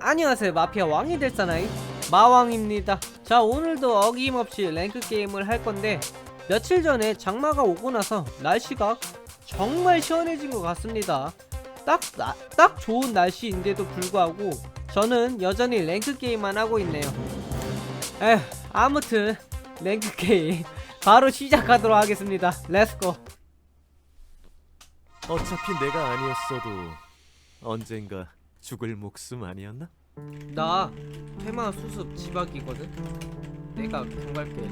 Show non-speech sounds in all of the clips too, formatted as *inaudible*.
안녕하세요. 마피아 왕이 될 사나이 마왕입니다. 자 오늘도 어김없이 랭크 게임을 할 건데 며칠 전에 장마가 오고 나서 날씨가 정말 시원해진 것 같습니다. 딱, 나- 딱 좋은 날씨인데도 불구하고 저는 여전히 랭크 게임만 하고 있네요. 에휴 아무튼 랭크 게임 *laughs* 바로 시작하도록 하겠습니다. 렛츠고 어차피 내가 아니었어도 언젠가 죽을 목숨 아니었나? 나 퇴마 수습 지박이거든 내가 경갈게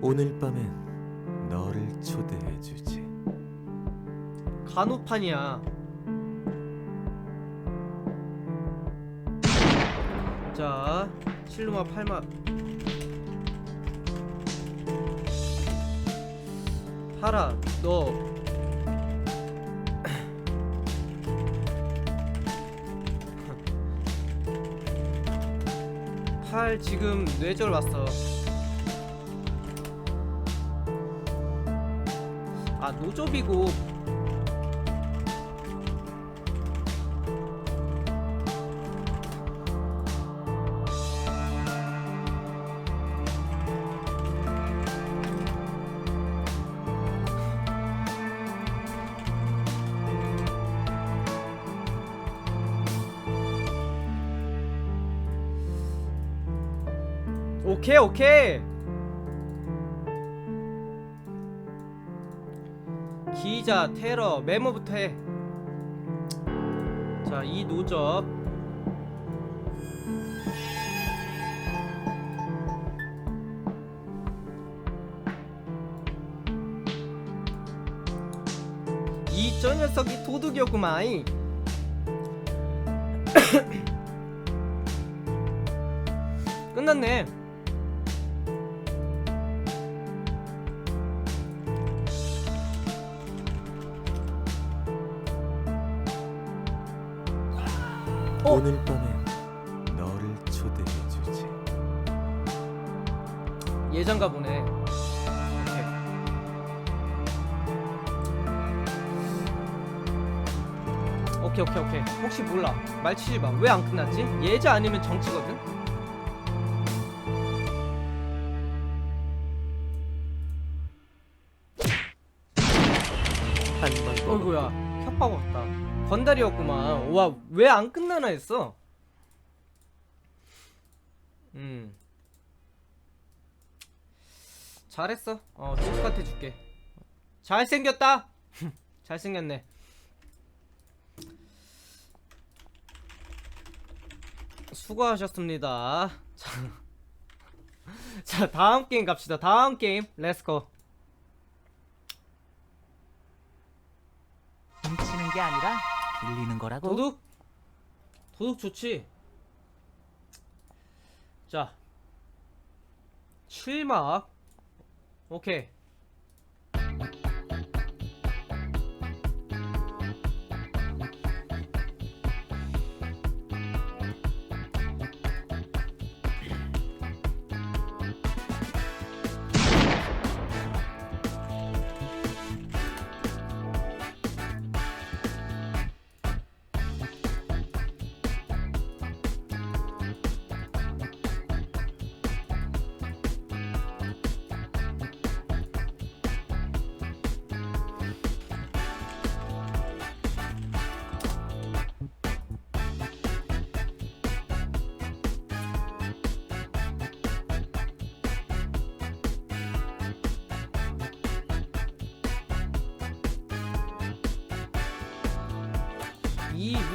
오늘 밤엔 너를 초대해 주지. 간호판이야. 자, 7루마 8마. 하라, 너. 팔 지금 뇌절 왔어. 아 노조비고 오케이 오케이 기자 테러 메모부터 해. 자, 이 노접 이 저 녀석이 도둑이었구만. *coughs* 끝났네. 오늘 밤엔 너를 초대해 주지. 예전가 보네. 오케이. 오케이 오케이 오케이. 혹시 몰라. 말 치지 마. 왜 안 끝났지? 예자 아니면 정치거든. 한방 어이구야. 협박 왔다. 건달이었구만. 와, 왜 안 끝나나 했어. 음. 잘했어. 어, 똑같아 줄게. 잘생겼다. *laughs* 잘생겼네. 수고하셨습니다. 자, *laughs* 자, 다음 게임 갑시다. 다음 게임. 렛츠고. 훔치는 게 아니라 빌리는 거라고. 도둑? 도둑 좋지. 자. 7막. 오케이.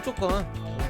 무조건. 어.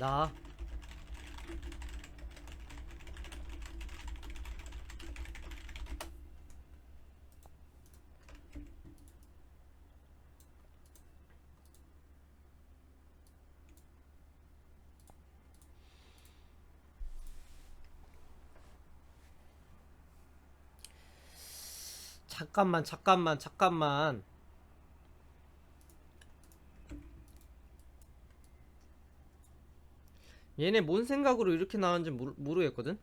나. 잠깐만 잠깐만 잠깐만 얘네 뭔 생각으로 이렇게 나왔는지 모르, 모르겠거든?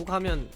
오 *clears throat* 가면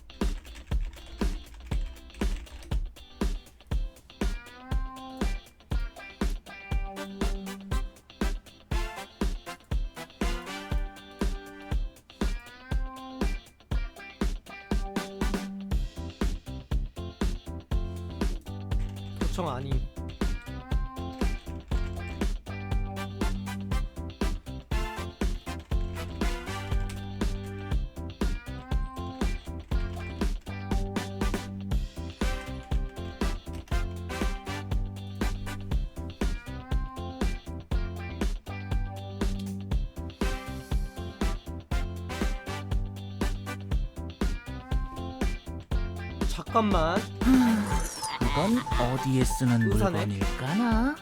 잠깐만 이건 어디에 쓰는 의사네. 물건일까나?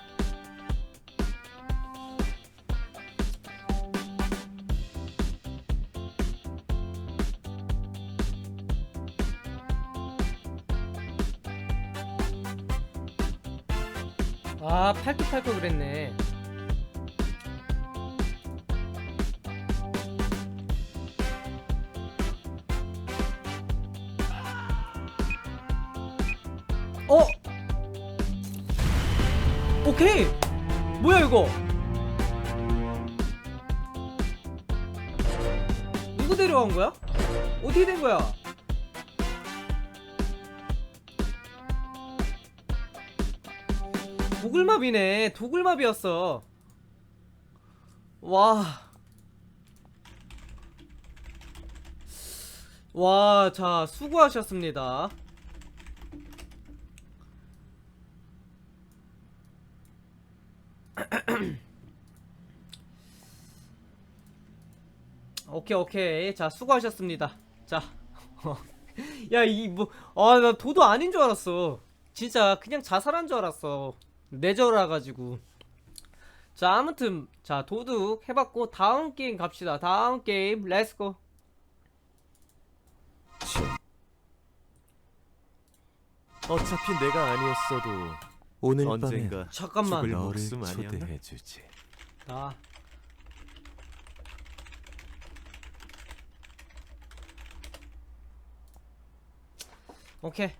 아 팔뚝팔뚝 그랬네 도굴map이었어 와. 와, 자, 수고하셨습니다. *clears throat* 오케이, 오케이. 자, 수고하셨습니다. 자. *laughs* 야, 이 뭐, 아, 나 도도 아닌 줄 알았어. 진짜 그냥 자살한 줄 알았어. 내절해가지고. 자, 아무튼, 자, 도둑 해봤고, 다음 게임 갑시다. 다음 게임, 렛츠고. 어차피 내가 아니었어도 오늘 언젠가 잠깐만. 죽을 너를 목숨 아니었나? 초대해 주지. 나. 오케이.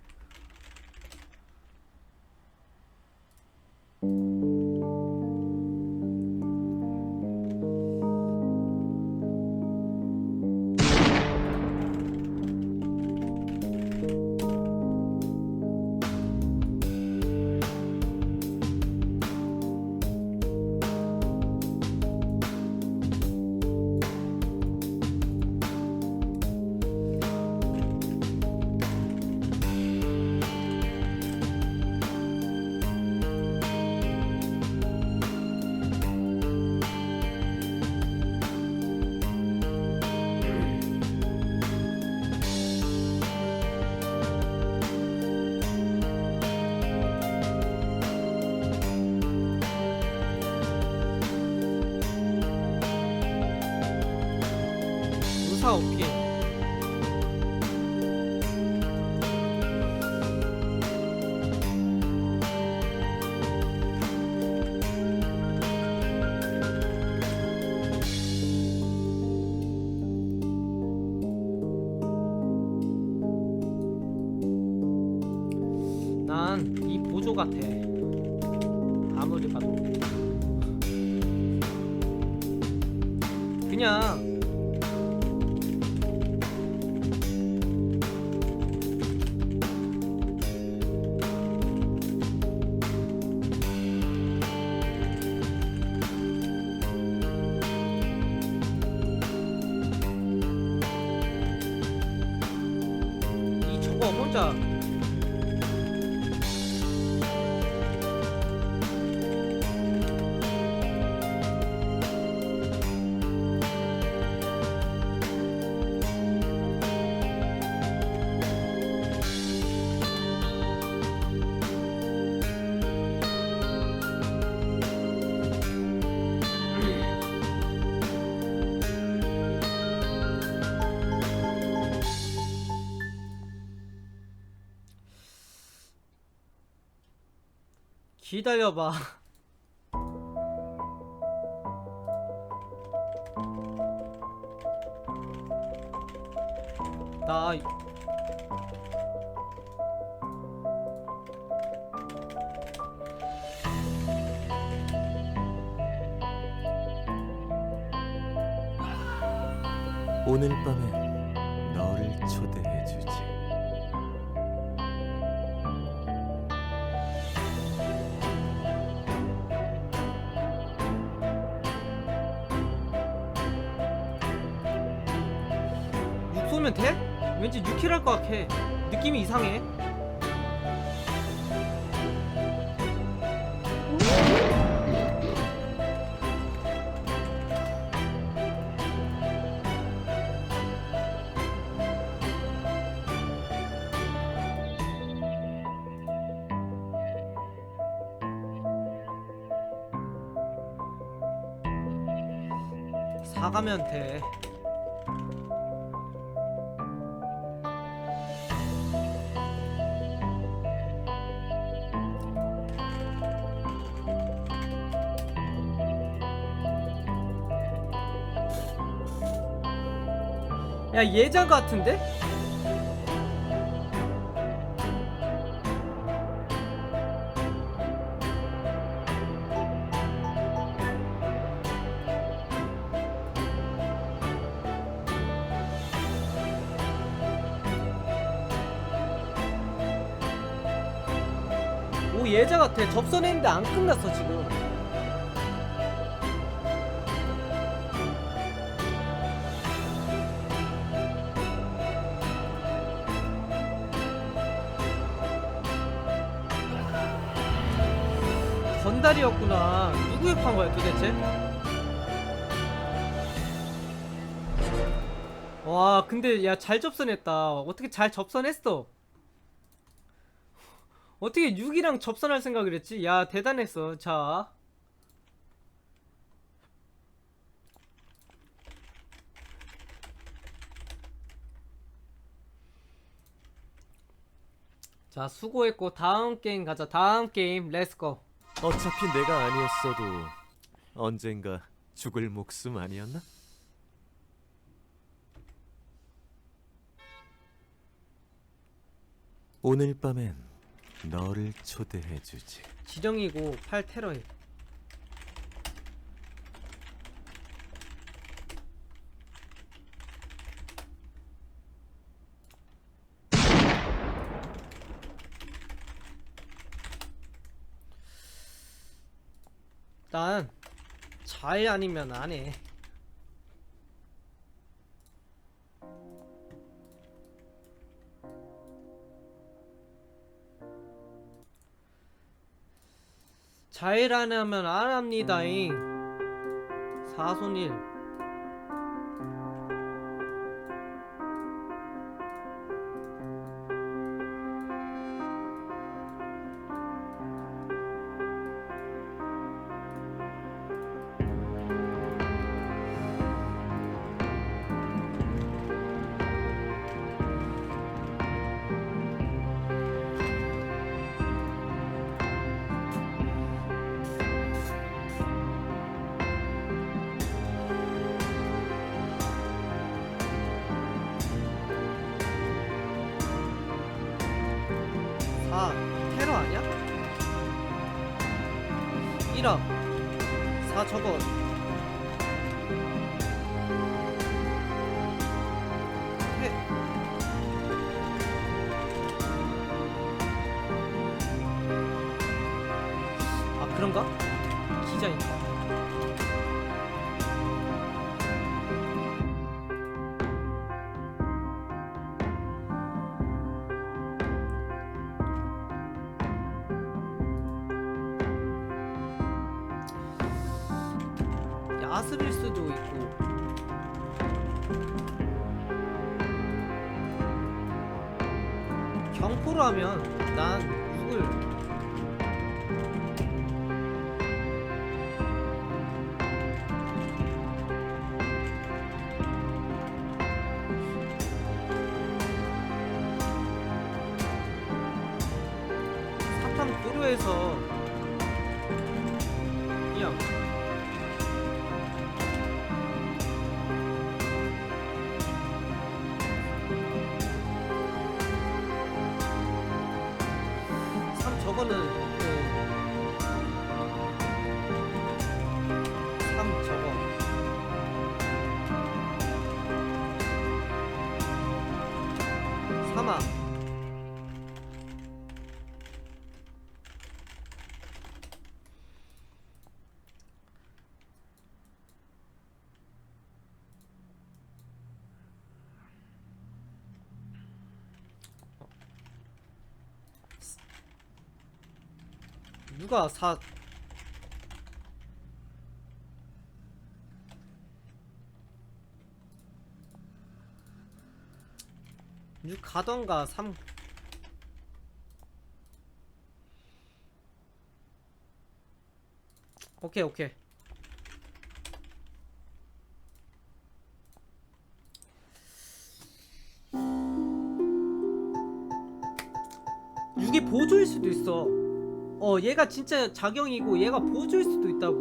의사 기다려봐. *laughs* 나 이- 오늘 밤엔 너를 초대 왠지 6킬 할 것 같아. 느낌이 이상해. 사가면 돼 야 예전 같은데? 오 예자 같아 접선했는데 안 끝났어 지금 도대체? 와 근데 야 잘 접선했다 어떻게 잘 접선했어 어떻게 6이랑 접선할 생각을 했지? 야 대단했어 자 자, 수고했고 다음 게임 가자. 다음 게임 렛츠고. 어차피 내가 아니었어도 언젠가 죽을 목숨 아니었나? 오늘 밤엔 너를 초대해 주지. 지령이고 8 테러해. 난 잘 아니면 안 해. 잘안 하면 안 합니다잉. 사손일. 1억 4 저거 난 6을 누가 사6 가던가 3 오케이 오케이 어 얘가 진짜 작용이고 얘가 보조일 수도 있다고.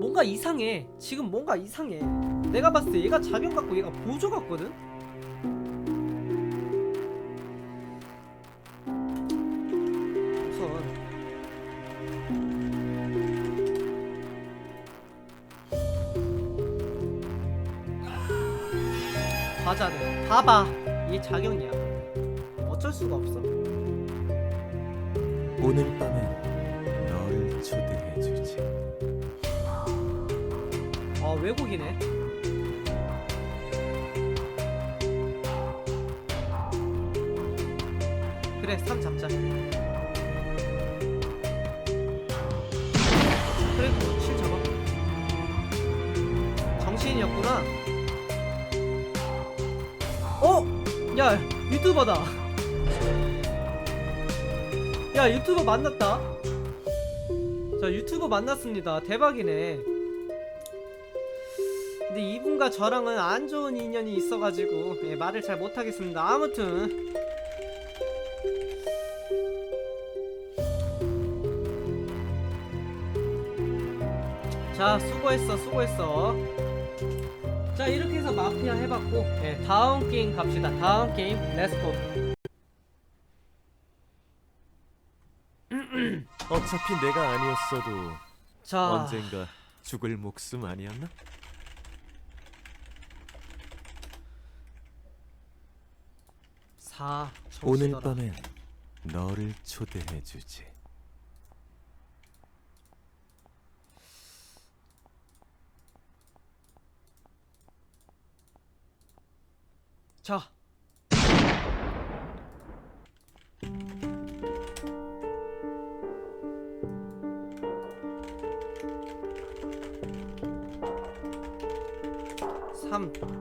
뭔가 이상해. 지금 뭔가 이상해. 내가 봤을 때 얘가 작용 같고 얘가 보조 같거든? 우선 과자는 봐봐. 얘 작용이야. 어쩔 수가 없어 오늘 밤엔 너를 초대해 주지. 아 외국이네. 그래 3 잡자. 그래 7 잡아. 정신이었구나. 어? 야 유튜버다 야 유튜버 만났다. 자 유튜버 만났습니다. 대박이네. 근데 이분과 저랑은 안 좋은 인연이 있어가지고 예, 말을 잘 못하겠습니다. 아무튼. 자 수고했어 수고했어. 자 이렇게 해서 마피아 해봤고 예, 다음 게임 갑시다. 다음 게임 렛츠고 어차피 내가 아니었어도 자 언젠가 죽을 목숨 아니었나? 사 오늘 정수더라. 밤엔 너를 초대해 주지. 자. Um.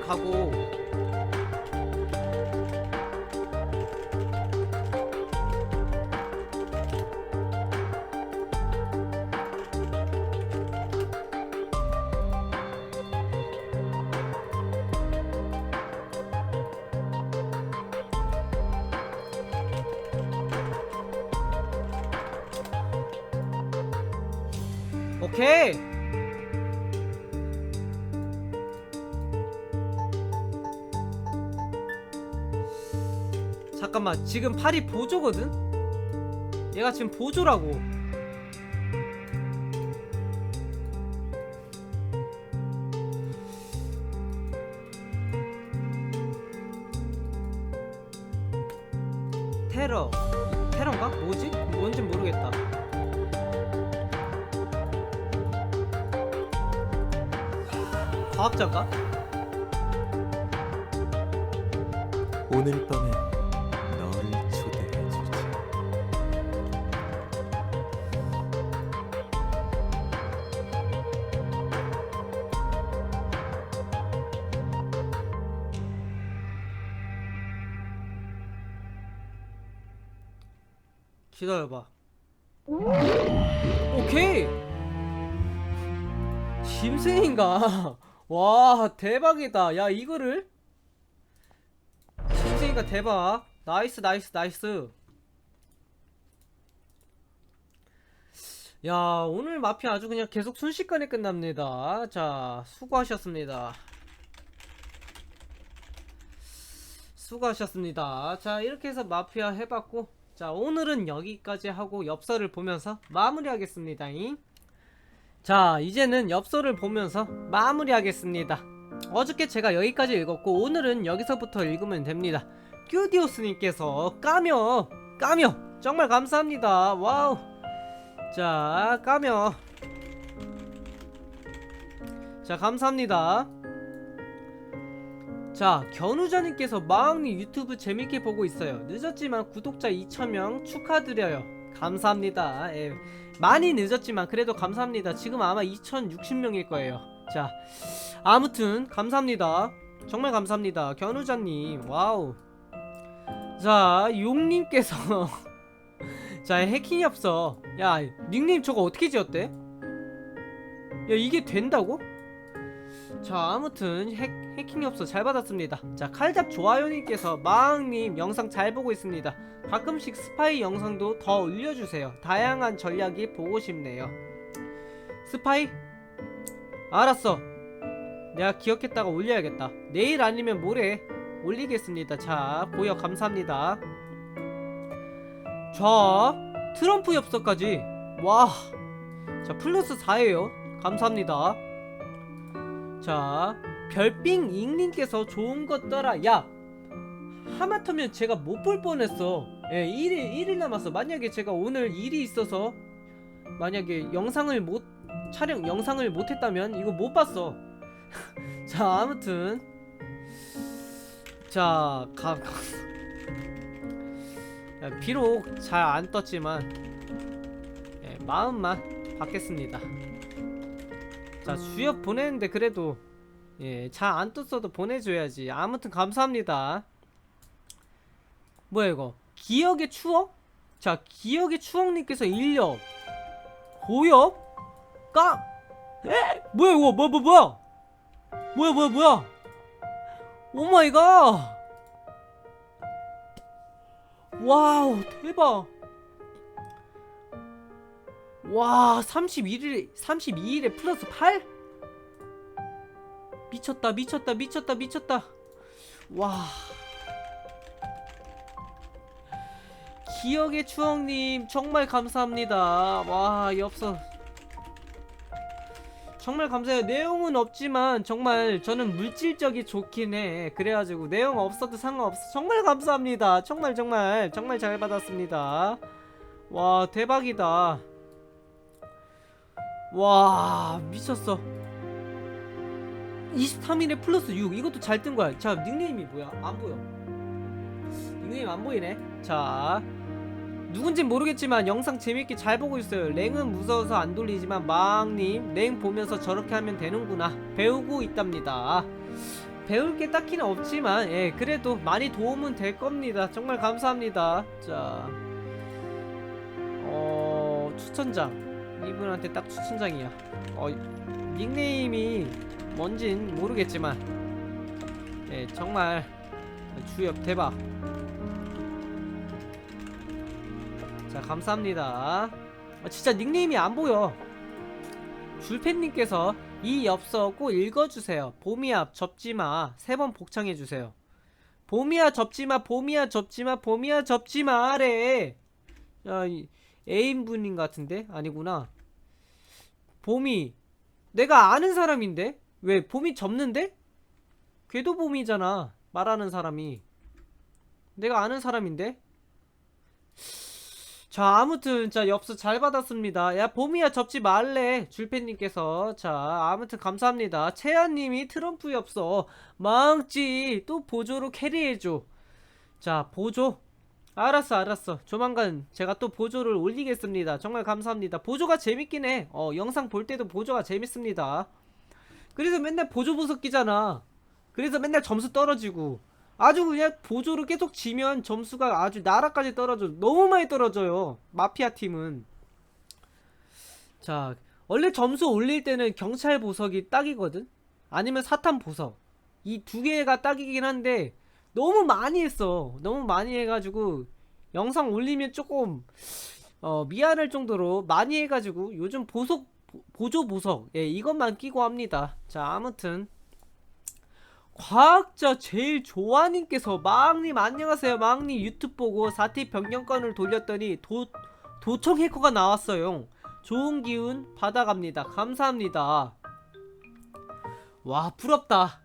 가고 잠깐만 지금 팔이 보조거든? 얘가 지금 보조라고 테러 테러인가? 뭐지? 뭔진 모르겠다 과학자인가? 오늘 밤엔 기다려봐. 오케이. 짐승인가? *laughs* 와 대박이다. 야 이거를 짐승인가 대박. 나이스 나이스 나이스. 야 오늘 마피아 아주 그냥 계속 순식간에 끝납니다. 자 수고하셨습니다. 수고하셨습니다. 자 이렇게 해서 마피아 해봤고 자 오늘은 여기까지 하고 엽서를 보면서 마무리하겠습니다. 자 이제는 엽서를 보면서 마무리하겠습니다. 어저께 제가 여기까지 읽었고 오늘은 여기서부터 읽으면 됩니다. 큐디오스님께서 까며 까며 정말 감사합니다. 와우 자 까며 자 감사합니다. 자, 견우자님께서 마왕님 유튜브 재밌게 보고 있어요. 늦었지만 구독자 2,000명 축하드려요. 감사합니다. 예, 많이 늦었지만 그래도 감사합니다. 지금 아마 2,060명일 거예요. 자, 아무튼 감사합니다. 정말 감사합니다. 견우자님, 와우. 자, 용님께서 *laughs* 자, 해킹이 없어. 야, 닉님 저거 어떻게 지었대? 야, 이게 된다고? 자 아무튼 핵, 해킹이 없어 잘 받았습니다. 자 칼잡 좋아요님께서 마왕님 영상 잘 보고 있습니다. 가끔씩 스파이 영상도 더 올려주세요. 다양한 전략이 보고 싶네요. 스파이? 알았어. 내가 기억했다가 올려야겠다. 내일 아니면 모레 올리겠습니다. 자 고여 감사합니다. 자 트럼프 엽서까지. 와자 플러스 4예요. 감사합니다 자 별빙 잉님께서 좋은 것 떠라 야 하마터면 제가 못 볼 뻔했어. 예 1일 1일 남았어 만약에 제가 오늘 일이 있어서 만약에 영상을 못 촬영 영상을 못 했다면 이거 못 봤어. *laughs* 자 아무튼. 자 가, 야, 비록 잘 안 떴지만 예, 마음만 받겠습니다 자 주역 보내는데 그래도 예 잘 안 떴어도 보내줘야지. 아무튼 감사합니다. 뭐야 이거? 기억의 추억? 자 기억의 추억님께서 인력. 고역? 까? 에? 뭐야 이거? 뭐 뭐 뭐야? 뭐야 뭐야 뭐야? 오마이갓! 와우 대박 와 31일 32일에 플러스 8? 미쳤다 미쳤다 미쳤다 미쳤다. 와. 기억의 추억님 정말 감사합니다. 와 엽서 정말 감사해요. 내용은 없지만 정말 저는 물질적이 좋긴 해. 그래가지고 내용 없어도 상관없어. 정말 감사합니다. 정말 정말 정말 잘 받았습니다. 와 대박이다 와 미쳤어. 23일에 플러스 6 이것도 잘 뜬 거야. 자 닉네임이 뭐야? 안 보여. 닉네임 안 보이네. 자 누군진 모르겠지만 영상 재밌게 잘 보고 있어요. 랭은 무서워서 안 돌리지만 마왕님 랭 보면서 저렇게 하면 되는구나. 배우고 있답니다. 배울 게 딱히는 없지만 예 그래도 많이 도움은 될 겁니다. 정말 감사합니다. 자 어... 추천장 이분한테 딱 추천장이야. 어 닉네임이 뭔진 모르겠지만 예 정말 주엽 대박 자 감사합니다. 아, 진짜 닉네임이 안 보여. 줄팬님께서 이 엽서 꼭 읽어주세요. 봄이앞 접지마. 세 번 복창해주세요. 봄이야 접지마 봄이야 접지마 봄이야 접지마래. 야 이- 애인분인 것 같은데? 아니구나. 봄이 내가 아는 사람인데? 왜 봄이 접는데? 걔도 봄이잖아 말하는 사람이. 내가 아는 사람인데? 자 아무튼 자 엽서 잘 받았습니다. 야 봄이야 접지 말래 줄팬님께서. 자 아무튼 감사합니다. 채연님이 트럼프 엽서 망치 또 보조로 캐리해줘. 자 보조 알았어 알았어. 조만간 제가 또 보조를 올리겠습니다. 정말 감사합니다. 보조가 재밌긴 해 어 영상 볼 때도 보조가 재밌습니다. 그래서 맨날 보조 보석 끼잖아. 그래서 맨날 점수 떨어지고. 아주 그냥 보조를 계속 지면 점수가 아주 나라까지 떨어져. 너무 많이 떨어져요. 마피아 팀은. 자 원래 점수 올릴 때는 경찰 보석이 딱이거든? 아니면 사탄 보석. 이 두 개가 딱이긴 한데 너무 많이 했어. 너무 많이 해가지고 영상 올리면 조금 어 미안할 정도로 많이 해가지고 요즘 보석 보- 보조 보석. 예 이것만 끼고 합니다. 자 아무튼. 과학자 제일 좋아님께서 마왕님 안녕하세요. 마왕님 유튜브 보고 4티 변경권을 돌렸더니 도, 도청 해커가 나왔어요. 좋은 기운 받아갑니다. 감사합니다. 와 부럽다.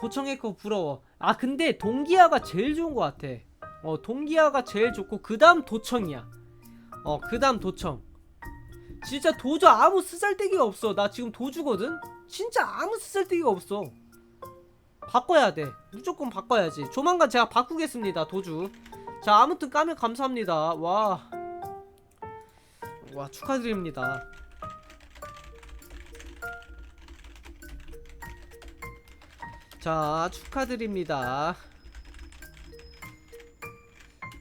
도청 해커 부러워 아 근데 동기화가 제일 좋은 것 같아. 어 동기화가 제일 좋고 그 다음 도청이야. 어그 다음 도청. 진짜 도저 아무 쓰잘데기가 없어. 나 지금 도주거든? 진짜 아무 쓰잘데기가 없어. 바꿔야 돼. 무조건 바꿔야지. 조만간 제가 바꾸겠습니다 도주. 자 아무튼 까면 감사합니다. 와. 와 축하드립니다 자 축하드립니다.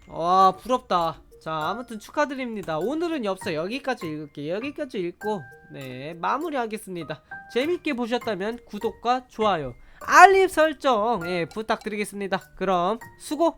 와 부럽다. 자 아무튼 축하드립니다. 오늘은 엽서 여기까지 읽을게요. 여기까지 읽고 네 마무리하겠습니다. 재밌게 보셨다면 구독과 좋아요 알림 설정 예 부탁드리겠습니다. 그럼 수고